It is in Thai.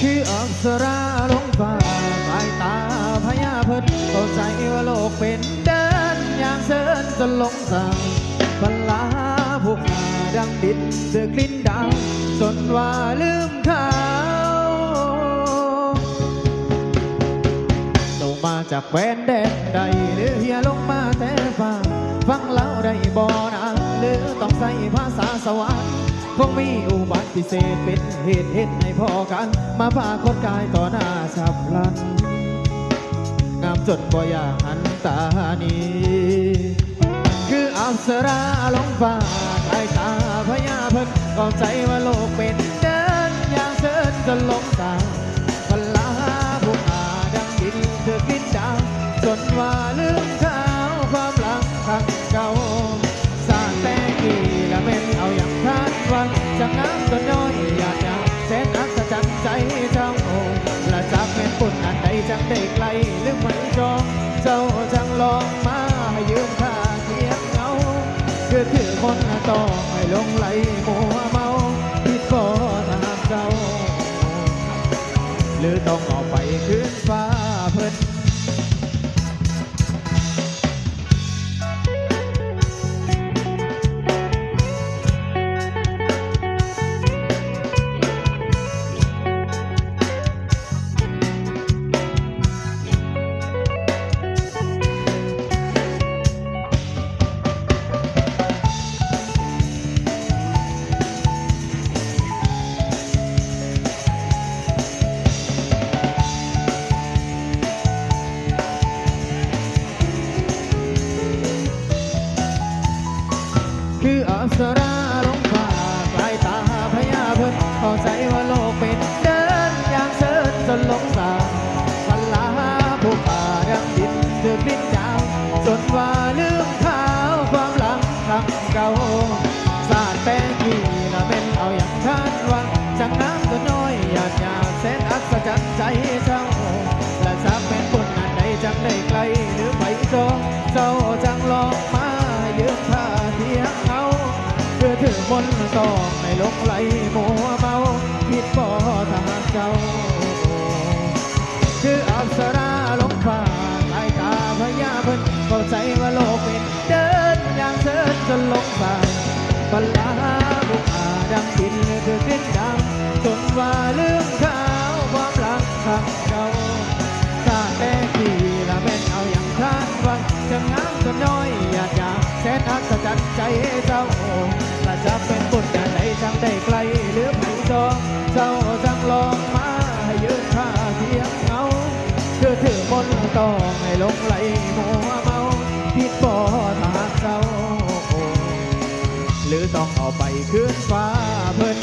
คืออักษราลงฟ้าสายตาพญาเพิ่นเข้าใจว่าโลกเป็นเดินอย่างเสินจนหลงสั่งบรรลาผู้ขาดังดินเสือกลิ้นดาวจนว่าลืมเขาลงมาจากแคว้นแดนใดหรือเฮียลงมาแต่ฟ้าฟังแล้วได้บ่นะหรือต้องใส่ภาษาสวรรค์คงมีอุ พิเศษเป็นเหตุเห็นให้พอกัน มาพาคนกายต่อหน้าฉับพลัน งามจนบ่อยาหันตานีคืออัปสราลงฟ้าสายตาพญาเพิ่นเข้าใจว่าโลกเป็นเดินอย่างเสินจนลงทาพลาผู้อาดังดินเธอกินดาวจนว่าลืม คนต้องให้ลงไหลมัวเมาผิดก็ทางเจ้า หรือต้องออกไปขึ้นฟ้าเพิ่น คืออัปสราลงฟ้าปลายตาพญาเพิ่นเข้าใจว่าโลกเป็นเดินอย่างเสินจนหลงสางพันลาผู้ป่าดังดินเดือดดินดาวจนว่าลืมขาวความหลังครั้งเก่าสาดแป้งที่ละเป็นเอาอย่างทานวังจังน้ำตัวน้อยหยาดหยาดแสนอัศจรรย์ใจเจ้า นต้องให้หลงไหลมัวเมาผิดบ่ทางเจ้า คืออัปสราลงฟ้าสายตาพญาเพิ่นเข้าใจว่าโลกเป็นเดินอย่างเสินจนลงสาบรรลาบุกอาดังดินคือขึ้นดังจนว่าลืมขาวความหลังครั้งเก่าถ้าแต่ที่ละแม่นเอาอย่างทานวันจะงามจะน้อยอยากอยากแสนอัศจรรย์ใจเจ้า จะเป็นบุญแต่ไหนจังได้ไกลหรือไม่จองเจ้าจังลองมาให้ยืนท่าเทียงเงาคือถือมนต์ต้องให้หลงไหลมัวเมาผิดบ่ทางเจ้าหรือต้องเอาไปคืนฟ้าเพิ่น